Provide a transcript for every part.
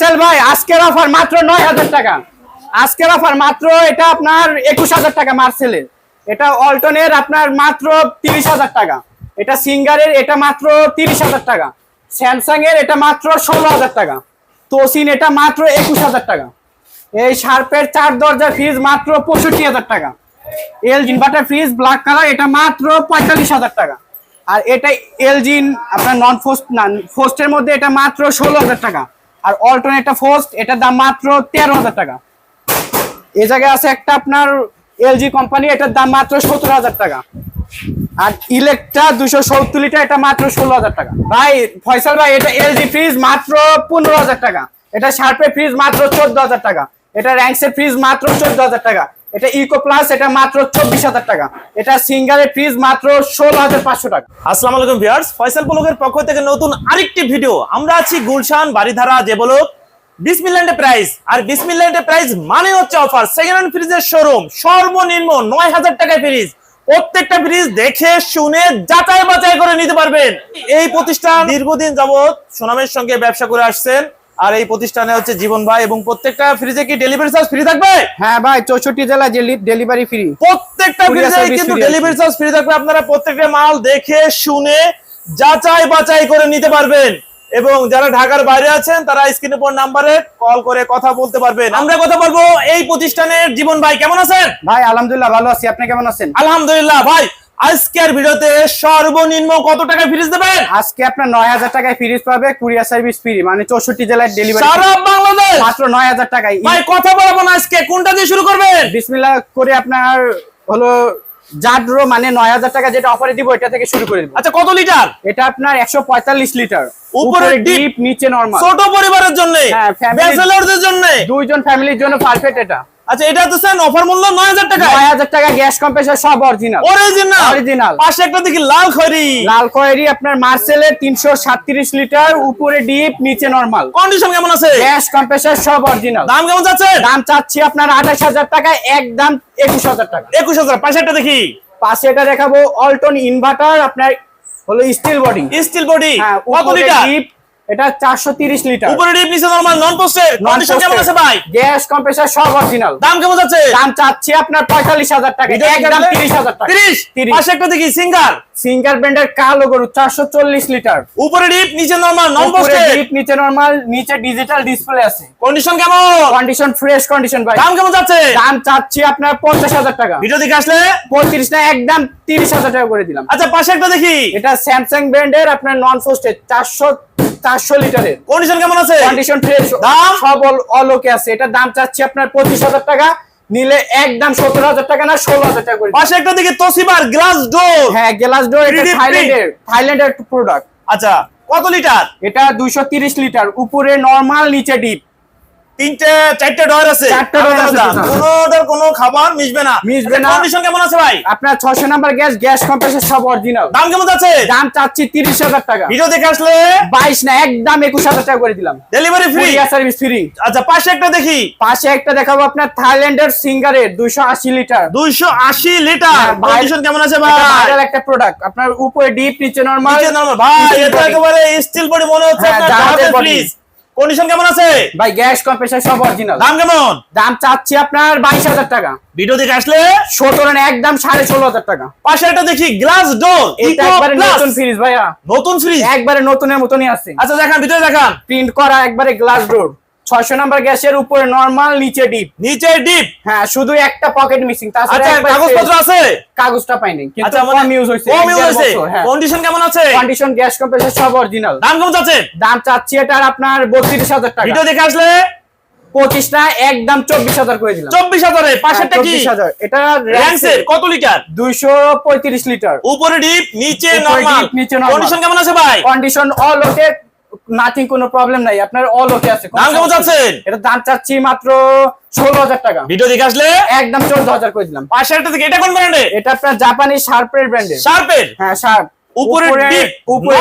ফয়সাল ভাই, আজকের অফার মাত্র নয় হাজার টাকা। আজকের অফার মাত্র এটা আপনার একুশ হাজার টাকা মার্সেলের এটা অল্টনের আপনার মাত্র তিরিশ হাজার টাকা। এটা সিঙ্গারের এটা মাত্র তিরিশ হাজার টাকা। স্যামসাং এর এটা মাত্র ষোলো হাজার টাকা। তোসিন এটা মাত্র একুশ হাজার টাকা। এই শার্পের চার দরজার ফ্রিজ মাত্র পঁয়ষট্টি হাজার টাকা। L inverter fridge black colour এটা মাত্র পঁয়তাল্লিশ হাজার টাকা। আর এটা এলজি আপনার নন ফোস্ট না ফোস্টের মধ্যে এটা মাত্র ষোলো হাজার টাকা। আর অল্টন এটা ফোস্ট এটার দাম মাত্র তেরো হাজার টাকা। এ জায়গায় আছে একটা আপনার এলজি কোম্পানি এটার দাম মাত্র সত্তর হাজার টাকা। আর ইলেকট্রা দুশো সত্তর লিটার, এটা মাত্র ষোলো হাজার টাকা। ভাই, ফয়সাল ভাই, এটা এলজি ফ্রিজ মাত্র পনেরো হাজার টাকা। এটা শার্পের ফ্রিজ মাত্র চোদ্দ হাজার টাকা। এটা র্যাঙ্কসের ফ্রিজ মাত্র চোদ্দ হাজার টাকা। এটা ইকো প্লাস এটা মাত্র চব্বিশ হাজার টাকা। এটা সিঙ্গারের ফ্রিজ মাত্র ষোলো হাজার পাঁচশো টাকা। আসসালামু আলাইকুম ভিউয়ার্স, ফয়সাল ব্লগের পক্ষ থেকে নতুন আরেকটি ভিডিও। আমরা আছি গুলশান বাড়িধারা যে প্রতিষ্ঠান দীর্ঘদিন যাবত সুনামের সঙ্গে ব্যবসা করে আসছেন। আর এই প্রতিষ্ঠানে হচ্ছে জীবন ভাই এবং প্রত্যেকটা ফ্রিজে কি ডেলিভারি চার্জ ফ্রি থাকবে? হ্যাঁ ভাই চৌষট্টি জেলা ডেলিভারি ফ্রি প্রত্যেকটা ফ্রিজে কিন্তু ডেলিভারি চার্জ ফ্রি থাকবে। আপনারা প্রত্যেকটা মাল দেখে শুনে যাচাই বাছাই করে নিতে পারবেন। এবং যারা ঢাকার বাইরে আছেন তারা স্ক্রিনে পর নাম্বারে কল করে কথা বলতে পারবেন। আমরা কথা বলব এই প্রতিষ্ঠানের জীবন ভাই কেমন আছেন? ভাই আলহামদুলিল্লাহ ভালো আছি। আপনি কেমন আছেন? আলহামদুলিল্লাহ ভাই আজকের ভিডিওতে সর্বনিম্ন কত টাকা ফ্রিজ দেবেন? আজকে আপনার নয় হাজার টাকায় ফ্রিজ পাবে কুরিয়ার সার্ভিস ফ্রি মানে চৌষট্টি জেলায় ডেলিভারি সারা বাংলাদেশ? মাত্র নয় হাজার টাকায়। ভাই কথা বলব না আজকে কোনটা দিয়ে শুরু করবেন? বিসমিল্লাহ করে আপনার হলো জাড্রো মানে নয় হাজার টাকা যেটা অফারে দিব এটা থেকে শুরু করে দিব। আচ্ছা কত লিটার? এটা আপনার একশো পঁয়তাল্লিশ লিটার। উপরে ডিপ নিচে নর্মাল ছোট পরিবারের জন্য হ্যাঁ, ব্যাচেলরদের জন্য। দুইজন ফ্যামিলির জন্য পারফেক্ট এটা। আচ্ছা এটা তো স্যার অফার মূল্য নয় হাজার টাকা। নয় হাজার টাকা গ্যাস কম্প্রেসার সব অরিজিনাল অরিজিনাল Original। পাশে একটা দেখি লাল খয়রি লাল আপনার মার্সেলের তিনশো সাতত্রিশ লিটার উপরে ডিপ নিচে নর্মাল কন্ডিশন কেমন আছে? গ্যাস কম্প্রেসার সব অরিজিনাল দাম কেমন যাচ্ছে? দাম চাচ্ছি আপনার আঠাশ হাজার টাকা একদম একুশ হাজার টাকা। একুশ হাজার। পাশে একটা দেখি। পাশে এটা দেখাবো অল্টন ইনভার্টার আপনার হলো স্টিল বডি স্টিল বডি হ্যাঁ কত লিটার ডিপ এটা চারশো তিরিশ লিটার। উপরে ডিপ নিচে নরমাল নন পোস্টের কন্ডিশন কেমন আছে ভাই? গ্যাস কম্প্রেসার সব অরিজিনাল দাম কেমন যাচ্ছে? দাম চাচ্ছি আপনার পঁয়তাল্লিশ হাজার টাকা। একদম তিরিশ হাজার টাকা। তিরিশ? তিরিশ। পাশে একটা দেখি সিঙ্গার সিঙ্গার ব্র্যান্ডের কালো গরু চারশো চল্লিশ লিটার। উপরে ডিপ নিচে নরমাল নন উপরে পোস্টের ডিপ নিচে নরমাল নিচে ডিজিটাল ডিসপ্লে আছে। কন্ডিশন কেমন? কন্ডিশন ফ্রেশ কন্ডিশন ভাই। দাম কেমন যাচ্ছে? দাম চাচ্ছি আপনার পঞ্চাশ হাজার টাকা। ভিডিও দেখে আসলে? পঁয়ত্রিশ না একদম তিরিশ হাজার টাকা করে দিলাম। আচ্ছা পাশে একটা দেখি। এটা স্যামসাং ব্র্যান্ডের আপনার নন ফোস্টেড চারশো চারশো লিটারের। কন্ডিশন কেমন আছে? কন্ডিশন ফ্রেশ দাম? সব অল- অলোকে আছে। এটা দাম চাচ্ছি আপনার পঁচিশ হাজার টাকা। নিলে একদম সত্তর হাজার টাকা না ষোলো হাজার টাকা করে। পাশে একটা দিকে তসিবার গ্লাস ডোর হ্যাঁ গ্লাস ডোর এটা থাইল্যান্ডের থাইল্যান্ডের প্রোডাক্ট আচ্ছা কত লিটার? এটা দুইশো তিরিশ লিটার। উপরে নর্মাল নিচে ডিপ তিনটে চারটে ডয়ার আছে। চারটে ডয়ার আছে। কোনোটার কোনো খাবার মিশবে না। মিশবে না। কন্ডিশন কেমন আছে ভাই? আপনার ছশো নাম্বার গ্যাস গ্যাস কম্প্রেসার সব অরিজিনাল দাম কেমন যাচ্ছে? দাম চাচ্ছি তিরিশ হাজার টাকা। ভিডিও দেখে আসলে বাইশ না একদম একুশ হাজার টাকা করে দিলাম। ডেলিভারি ফ্রি সার্ভিস ফ্রি আচ্ছা পাশে একটা দেখি। পাশে একটা দেখাবো আপনার থাইল্যান্ডের সিঙ্গারের দুইশো আশি লিটার। দুইশো আশি লিটার। হ্যাঁ, কন্ডিশন কেমন আছে ভাই? ভাইরাল একটা প্রোডাক্ট আপনার উপরে ডিপ নিচে নরমাল নিচে। ভাই এটা একেবারে স্টিল বডি মনে হচ্ছে হ্যাঁ, আপনার জাহাজের ফ্রিজ কন্ডিশন কেমন আছে? ভাই গ্যাস কম্প্রেসার সব অরিজিনাল দাম কেমন? দাম চাচ্ছি আপনার বাইশ হাজার টাকা। ভিডিও দেখে আসলে? সতেরো না একদম সাড়ে ষোলো হাজার টাকা। পাশে একটা দেখি গ্লাস ডোর এটা একবারে নতুন ফ্রিজ ভাইয়া। নতুন ফ্রিজ একবারে নতুনের মতনই আছে। আচ্ছা দেখান ভিতরে দেখান। প্রিন্ট করা একবারে গ্লাস ডোর ছয়শো নাম্বার গ্যাসের উপরে নরমাল নিচে ডিপ নিচে ডিপ হ্যাঁ শুধু একটা পকেট মিসিং আচ্ছা একবারে কাগজপত্র আছে? কাগজটা পাইনি কিন্তু আচ্ছা কম ইউজ হয়েছে কম ইউজ হয়েছে? কন্ডিশন কেমন আছে? কন্ডিশন গ্যাস কম্প্রেসার সব অরিজিনাল দাম কেমন যাচ্ছে দাম চাচ্ছি এটার আপনার বত্রিশ হাজার টাকা। ভিডিও দেখে আসলে? পঁচিশ একদম চব্বিশ হাজার করে দিলাম। চব্বিশ হাজারে পাশেরটা কি? চব্বিশ হাজার। এটা র্যাংসের কত লিটার? দুইশো পঁয়ত্রিশ লিটার। উপরে ডিপ নিচে নরমাল নিচে। কন্ডিশন কেমন আছে ভাই? কন্ডিশন অল ওকে নাথিং কোনো প্রবলেম নাই। আপনার অল ওকে আছে। দাম কেমন চাচ্ছেন? এটা দাম চাচ্ছি মাত্র ষোলো হাজার টাকা। ভিডিও দেখে আসলে? একদম চোদ্দ হাজার করে দিলাম পাশেরটা থেকে এটা কোন ব্র্যান্ডে এটা আপনার জাপানি শার্পের ব্র্যান্ডের শার্পের হ্যাঁ শার্প উপরে deep, উপরে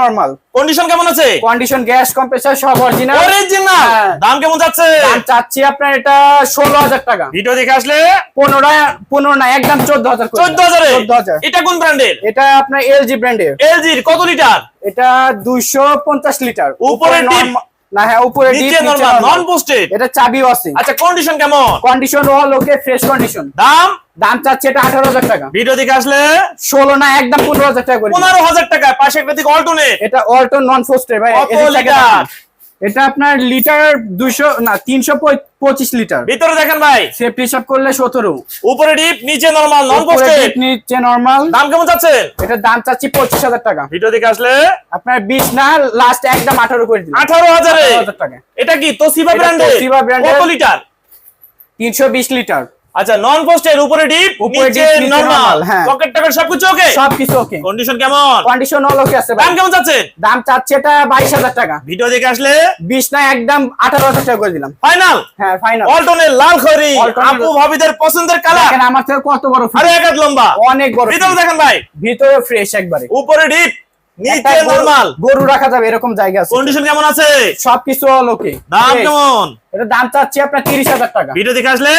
নরমাল কন্ডিশন কেমন আছে? কন্ডিশন গ্যাস কম্প্রেসার সব অরিজিনাল অরিজিনাল হ্যাঁ। দাম কেমন যাচ্ছে? দাম চাচ্ছি আপনার এটা ষোলো হাজার টাকা। ভিডিও দেখে আসলে? পনেরো পনেরো না একদম চোদ্দ হাজার চোদ্দ হাজারে? চোদ্দ হাজার। এটা কোন ব্র্যান্ডের এটা আপনার এলজি ব্র্যান্ডের এলজি কত লিটার এটা দুইশো পঞ্চাশ লিটার উপরে deep। না হ্যাঁ উপরে নিচে নরমাল নন বুস্টেড এটা চাবি আছে আচ্ছা কন্ডিশন কেমন? Condition all okay fresh condition দাম? দাম চাচ্ছে এটা আঠারো হাজার টাকা। ভিডিও দিকে আসলে? ষোলো না একদম পনেরো হাজার টাকা করে দিন। পনেরো হাজার টাকা পাশে একটা দিকে নে এটা অল্টো নন ফোস্টের ভাই কত এটা আপনার লিটার দুশো না তিনশো পঁচিশ লিটার ভিতরে দেখেন ভাই। সেফটি হিসাব করলে সতেরো। উপরে ডিপ নিচে নর্মাল নন নিচে নর্মাল দাম কেমন যাচ্ছে এটা দাম চাচ্ছি পঁচিশ হাজার টাকা। ভিডিও দেখে আসলে আপনার বিশ না লাস্ট একদম আঠারো করে দিন আঠারো হাজার। 18,000 টাকা। এটা কি তোসিবা ব্র্যান্ড Toshiba ব্র্যান্ড। কত লিটার তিনশো বিশ লিটার আচ্ছা নন পোস্টের উপরে ডিপ উপরে নিচে নরমাল হ্যাঁ। পকেট টাকার সবকিছু ওকে সবকিছু ওকে কন্ডিশন কেমন? কন্ডিশন অল ওকে আছে দাম কেমন যাচ্ছে? দাম চাচ্ছে এটা বাইশ হাজার টাকা। ভিডিও দেখে আসলে? বিশ না একদম আঠারো হাজার টাকা করে দিলাম। ফাইনাল হ্যাঁ ফাইনাল অল্টনের লাল খড়ি। আপু ভাবিদের পছন্দের কালার দেখেন আমার থেকে কত বড় আরে। এক লম্বা। অনেক বড় ভিতরে দেখেন ভাই। ভিতরে ফ্রেশ একবারে। উপরে ডিপ নিচে নরমাল গরু রাখা যাবে এরকম জায়গা আছে। কন্ডিশন কেমন আছে? সবকিছু অল ওকে দাম কেমন? এটা দাম চাচ্ছি আপনার তিরিশ হাজার টাকা। ভিডিও দেখে আসলে?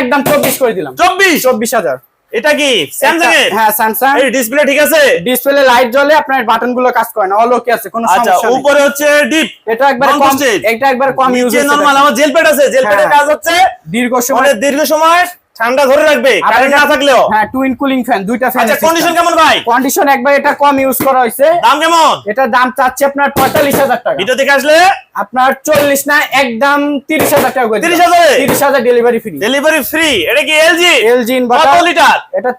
একদম চব্বিশ করে দিলাম। চব্বিশ? চব্বিশ হাজার। এটা কি? স্যামসাং এর হ্যাঁ স্যামসাং ডিসপ্লে ঠিক আছে? ডিসপ্লে লাইট জ্বলে আপনার বাটনগুলো কাজ করে না অল ওকে আছে কোনো আচ্ছা সমস্যা নেই। উপরে হচ্ছে ডিপ এটা একবার কম এটা একবার কম ইউজ নিচে নরমাল আমার জেল প্যাড আছে জেল প্যাডের হ্যাঁ। কাজ হচ্ছে। দীর্ঘ সময় দীর্ঘ সময়। ঠান্ডা ধরে রাখবে কারেন্ট না থাকলেও। হ্যাঁ টুইন কুলিং ফ্যান দুইটা ফ্যান আচ্ছা কন্ডিশন কেমন ভাই? কন্ডিশন একবার এটা কম ইউজ করা হয়েছে। দাম কেমন? এটা দাম চাচ্ছে আপনার পঁয়তাল্লিশ হাজার টাকা। ভিডিও দেখে আসলে? আপনার চল্লিশ না একদম তিরিশ হাজার টাকা করে 30,000 এ? তিরিশ হাজার ডেলিভারি ফ্রি ডেলিভারি ফ্রি এটা কি এলজি এলজি কত লিটার এটা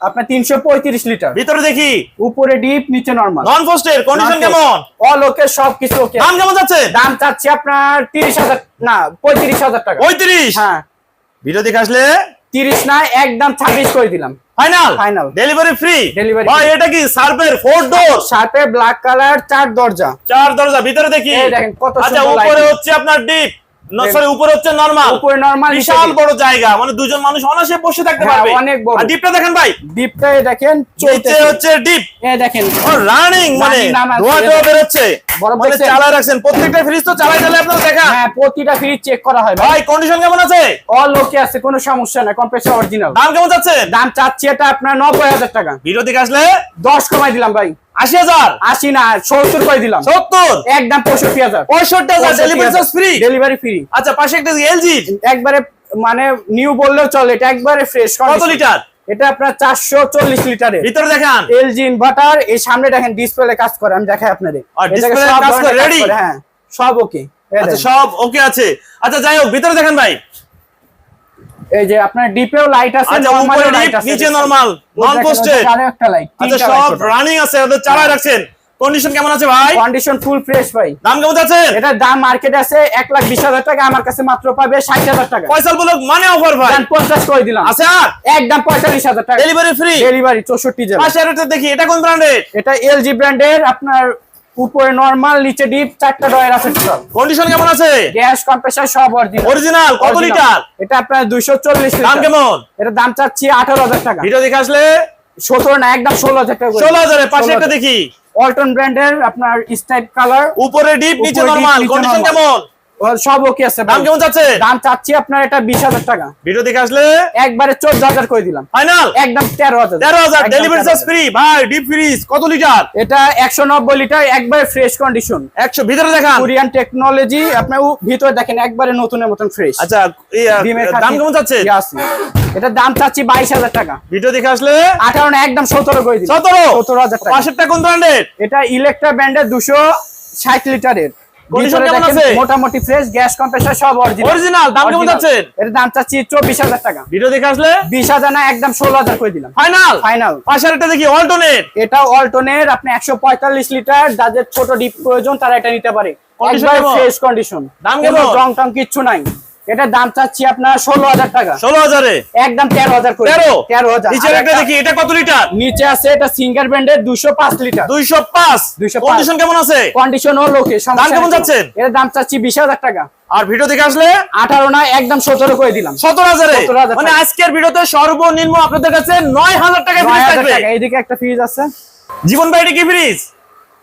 আপনার তিনশো পঁয়ত্রিশ লিটার ভিতরে দেখি। উপরে ডিপ নিচে নর্মাল নন পোস্টের কন্ডিশন কেমন? অল ওকে সবকিছু ওকে দাম কেমন যাচ্ছে? দাম চাচ্ছি আপনার তিরিশ হাজার না পঁয়ত্রিশ হাজার টাকা। পঁয়ত্রিশ? হ্যাঁ। ভিডিও দেখে আসলে তিরিশ না একদম ছাব্বিশ করে দিলাম। ফাইনাল। ডেলিভারি ফ্রি ডেলিভারি ভাই এটা কি ফোর ডোর সাথে ব্ল্যাক কালার চার দরজা। চার দরজা ভিতরে দেখি। এই দেখেন কত আচ্ছা উপরে হচ্ছে আপনার ডিপ সরি উপরে হচ্ছে নরমাল উপরে নর্মাল বিশাল বড় জায়গা মানে দুজন মানুষ অনাসে বসে থাকতে হ্যাঁ, পারবে। অনেক বড়। আর ডিপটা দেখেন ভাই। দেখেন নিচে হচ্ছে ডিপ এ দেখেন। রানিং মানে ধোয়া মানে? রাখছেন। প্রত্যেকটা ফ্রিজ তো চালাই আপনারা দেখা হ্যাঁ প্রতিটা ফ্রিজ চেক করা হয় ভাই। কন্ডিশন কেমন আছে? অল ওকে আছে কোনো সমস্যা নাই। কম্প্রেসর অরিজিনাল দাম কেমন যাচ্ছে দাম চাচ্ছি এটা আপনার নব্বই হাজার টাকা। ভিডিও দেখে আসলে দশ কমাই দিলাম ভাই। আশি হাজার? আশি না সত্তর করে দিলাম? সত্তর? একদম পঁয়ষট্টি হাজার। পঁয়ষট্টি হাজার delivery charge free delivery free আচ্ছা পাশে একটা এলজি একবারে মানে নিউ বললেও চলে এটা একবারে ফ্রেশ কত লিটার এটা আপনার চারশো চল্লিশ লিটারের ভিতরে দেখান। এলজি ইনভার্টার এই সামনে দেখেন ডিসপ্লে কাজ করে আমি দেখাই আপনাদের? হ্যাঁ সব ওকে আচ্ছা সব ওকে আছে। আচ্ছা যাই হোক ভিতরে দেখেন ভাই। এই যে আপনার ডিপেও লাইট আছে আচ্ছা নরমাল লাইট আছে। নিচে নরমাল নন আরও একটা লাইট আচ্ছা সব রানিং আছে ওদের চালায় রাখছেন। কন্ডিশন কেমন আছে ভাই? কন্ডিশন ফুল ফ্রেশ ভাই। দাম কেমন যাচ্ছে এটার দাম মার্কেটে আছে এক লাখ বিশ হাজার টাকা আমার কাছে মাত্র পাবে ষাট হাজার টাকা। পয়সা বলো মানে অফার ভাই। দাম পঞ্চাশ করে দিলাম। আছে আর? একদম পঁয়তাল্লিশ হাজার টাকা। ডেলিভারি ফ্রি ডেলিভারি চৌষট্টি জেলা। পাশে আরেকটা দেখি এটা কোন ব্র্যান্ডের এটা এলজি ব্র্যান্ডের আপনার উপরে নরমাল নিচে ডিপ চারটা ডয়ের আছে টোটাল কন্ডিশন কেমন আছে? গ্যাস কম্প্রেসার সব অরিজিনাল অরিজিনাল কত লিটার এটা আপনার দুইশো চল্লিশ দাম কেমন? এটা দাম চাচ্ছি আঠারো হাজার টাকা। ভিডিও দেখে আসলে? সতেরো না একদম ষোলো হাজার টাকা 16000 এর পাশে একটা দেখি। অল্টন ব্র্যান্ডের আপনার স্টাইপ কালার উপরে ডিপ নিচে নরমাল কন্ডিশন কেমন? সব ওকে আছে দাম কেমন যাচ্ছে? দাম চাচ্ছি আপনার এটা বিশ হাজার টাকা। ভিডিও দেখে আসলে? একবারে চোদ্দ হাজার করে দিলাম। ফাইনাল একদম তেরো হাজার। তেরো হাজার। ডেলিভারি চার্জ ফ্রি ভাই ডিপ ফ্রিজ কত লিটার এটা একশো নব্বই লিটার একবারে ফ্রেশ কন্ডিশন একশো ভিতরে দেখান। কোরিয়ান টেকনোলজি আপনার ভিতরে দেখেন একবারে নতুনের মতন ফ্রেশ আচ্ছা দাম কেমন যাচ্ছে? এটা দাম চাচ্ছি বাইশ হাজার টাকা। ভিডিও দেখে আসলে? আঠারো না একদম সতেরো করে দিন সতেরো? সতেরো হাজার টাকা। পাশেরটা কোন ব্র্যান্ডের এটা ইলেকট্রা ব্র্যান্ডের দুশো ষাট লিটারের মোটামুটি ফ্রেশ গ্যাস কম্প্রেসার সব অরিজিনাল অরিজিনাল দাম কেমন? এর দাম চাচ্ছি চব্বিশ হাজার টাকা। ভিডিও দেখে আসলে? বিশ হাজার না একদম ষোলো হাজার করে দিলাম। ফাইনাল ফাইনাল পাশের এটা দেখি অল্টনেট এটা অল্টনেট আপনি একশো পঁয়তাল্লিশ লিটার যাদের ছোট ডিপ প্রয়োজন তারা এটা নিতে পারে। ফ্রেশ কন্ডিশন দাম কেমন? রং টং কিচ্ছু নাই। এটার দাম চাচ্ছি আপনার ষোলো হাজার টাকা। ষোলো হাজারে? একদম তেরো হাজার তেরো? তেরো হাজার। নিচের একটা দেখি এটা কত লিটার? নিচে আছে এটা সিঙ্গার ব্র্যান্ডের দুশো পাঁচ লিটার। দুইশো পাঁচ? 205 কন্ডিশন কেমন আছে? কন্ডিশন ও দাম কেমন যাচ্ছে? এর দাম চাচ্ছি বিশ হাজার টাকা। আর ভিডিও দেখে আসলে? আঠারো না একদম সতেরো করে দিলাম। সতেরো হাজারে? মানে আজকের ভিডিওতে সর্বনিম্ন আপনাদের কাছে নয় হাজার টাকা এইদিকে একটা ফ্রিজ আছে। জীবন ভাই এটা কি ফ্রিজ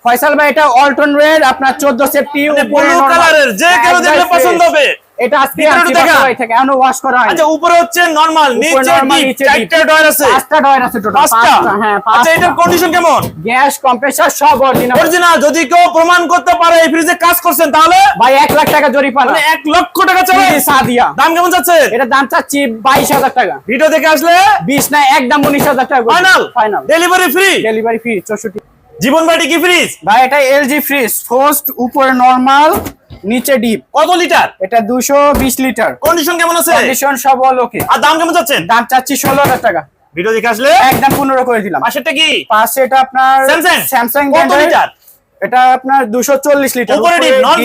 ফয়সাল ভাই এটা অল্টন রেড আপনার চোদ্দ সেফটি ব্লু কালারের যে কেউ দেখলে পছন্দ হবে। এটা আজকে। বাসাবাড়ি থেকে এখনও ওয়াশ করা হয়নি। আচ্ছা উপরে হচ্ছে নরমাল নিচে চারটা ডয়ার আছে। পাঁচটা ডয়ার আছে টোটাল পাঁচটা? হ্যাঁ আচ্ছা এটার কন্ডিশন কেমন? গ্যাস কম্প্রেসার সব অরিজিনাল অরিজিনাল যদি কেউ প্রমাণ করতে পারে এই ফ্রিজে কাজ করছেন তাহলে? ভাই এক লাখ টাকা জরিপানা মানে এক লক্ষ টাকা চলে সাদিয়া। দাম কেমন যাচ্ছে? এটা দাম চাচ্ছি বাইশ হাজার টাকা। ভিডিও দেখে আসলে? বিশ না একদম উনিশ হাজার টাকা। Final final delivery free delivery fee চৌষট্টি। জীবন বাড়ি কি ফ্রিজ ভাই এটা এলজি ফ্রিজ ফার্স্ট উপরে নরমাল নিচে ডিপ। কত লিটার? এটা দুশো বিশ লিটার। কন্ডিশন কেমন আছে? কন্ডিশন সব লোকে ওকে আর দাম কেমন যাচ্ছেন? দাম চাচ্ছি ষোলো হাজার টাকা। ভিডিও দেখে আসলে? একদম পনেরো করে দিলাম। পাশেরটা কি? পাশে এটা আপনার স্যামসাং স্যামসাং কত লিটার? এটা আপনার দুশো চল্লিশ লিটার উপরে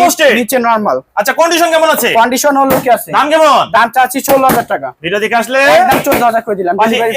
posted? নিচে নরমাল আচ্ছা কন্ডিশন কেমন আছে? কন্ডিশন হল কি আছে? দাম কেমন? দাম চাচ্ছি ষোলো হাজার টাকা। ভিডিও দেখে আসলে? একদম চোদ্দ হাজার করে দিলাম।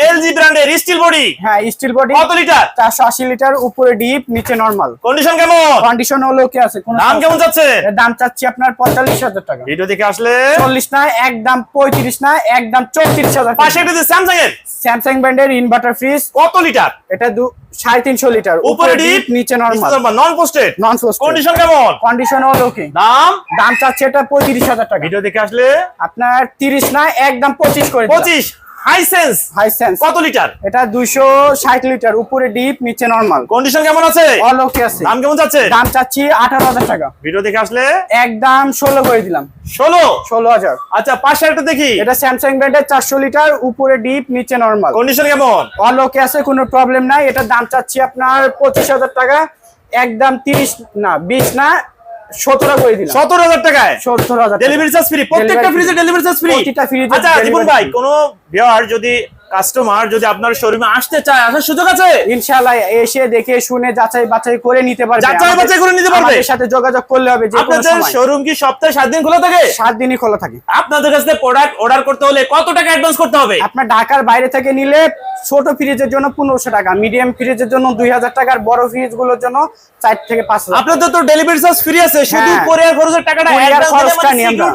এলজি ব্র্যান্ডের স্টিল বডি হ্যাঁ স্টিল বডি কত লিটার চারশো আশি লিটার উপরে ডিপ নিচে নরমাল কন্ডিশন কেমন? কন্ডিশন হলো কি আছে? কোনো দাম কেমন যাচ্ছে? দাম চাচ্ছি আপনার পঁয়তাল্লিশ হাজার টাকা। ভিডিও দেখে আসলে? চল্লিশ না একদম পঁয়ত্রিশ না একদম চৌত্রিশ হাজার পাশে একটা স্যামসাং এর? স্যামসাং ব্র্যান্ডের ইনভার্টার ফ্রিজ কত লিটার এটা দু সাড়ে তিনশো লিটার উপরে ডিপ নিচে normal non frosted non frost condition কেমন? কন্ডিশন হলো কি? দাম? দাম চাচ্ছে এটা পঁয়ত্রিশ হাজার টাকা। ভিডিও দেখে আসলে? আপনার তিরিশ না একদম পঁচিশ করে পঁচিশ। হাইসেন্স হাই সেন্স কত লিটার? এটা দুইশো ষাট লিটার উপরে ডিপ নিচে নরমাল কন্ডিশন কেমন আছে? অল ওকে আছে। দাম কেমন যাচ্ছে? দাম চাচ্ছি আঠারো হাজার টাকা। ভিডিও দেখে আসলে? একদম ষোলো করে দিলাম। ষোলো? ষোলো হাজার। আচ্ছা পাশে একটা দেখি। এটা স্যামসাং ব্র্যান্ডের চারশো লিটার উপরে ডিপ নিচে নরমাল কন্ডিশন কেমন? অল ওকে আছে কোনো প্রবলেম নাই। এটার দাম চাচ্ছি আপনার পঁচিশ হাজার টাকা। একদম তিরিশ না বিশ না সতেরো করে দিলাম সতেরো হাজার টাকায় সত্তর হাজার টাকা। ডেলিভারি চার্জ ফ্রি প্রত্যেকটা ফ্রিজে। ডেলিভারি চার্জ ফ্রি প্রতিটা fridge আচ্ছা জীবন ভাই কোন কোনো ভিউয়ার যদি কাস্টমার যদি আপনার শোরুমে আসতে চায় আসার সুযোগ আছে? ইনশাআল্লাহ এসে দেখে শুনে যাচাই বাছাই করে নিতে পারবে। যাচাই বাছাই করে নিতে পারবে? সাথে যোগাযোগ করলে হবে যে আপনাদের শোরুম কি সপ্তাহে সাত দিন খোলা থাকে? সাত দিনই খোলা থাকে। আপনাদের কাছে প্রোডাক্ট অর্ডার করতে হলে কত টাকা অ্যাডভান্স করতে হবে? আপনার ঢাকার বাইরে থেকে নিলে ছোট ফ্রিজের জন্য পনেরোশো টাকা মিডিয়াম ফ্রিজের জন্য দুই হাজার টাকা আর বড় ফ্রিজগুলোর জন্য চার থেকে পাঁচ হাজার আপনাদের তো ডেলিভারি চার্জ ফ্রি আছে শুধু হ্যাঁ। কোরিয়ার খরচের টাকাটা অ্যাডভান্স খরচটা মানে নিয়ে আমরা।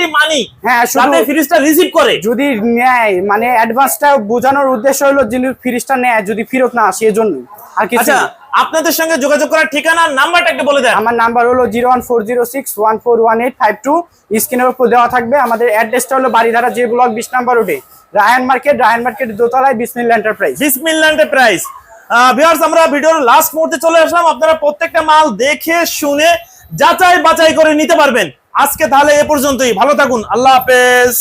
হ্যাঁ, শুধু- যাতে ফ্রিজটা রিসিভ করে। যদি নেয় মানে অ্যাডভান্সটা বোঝানোর উদ্দেশ্য হলো যিনি ফ্রিজটা নেয় যদি ফেরত না আসে এজন্য আর কিছু আচ্ছা আপনাদের সঙ্গে যোগাযোগ করার ঠিকানা নাম্বারটা একটু বলে দেন। আমার নাম্বার হলো zero one four zero six one four one eight five two. স্ক্রিনের উপর দেওয়া থাকবে। আমাদের অ্যাড্রেসটা হলো বাড়িধারা যে ব্লক বিশ নাম্বার রোডে। রায়ান মার্কেট রায়ান মার্কেট দোতলায় বিসমিল্লা এন্টারপ্রাইজ। বিসমিল্লান্ডে প্রাইস ভিউয়ার্স আমরা ভিডিওর লাস্ট মুহূর্তে চলে আসলাম। আপনারা প্রত্যেকটা মাল দেখে শুনে যাচাই বাছাই করে নিতে পারবেন। আজকে তাহলে এ পর্যন্তই। ভালো থাকুন। আল্লাহ হাফেজ।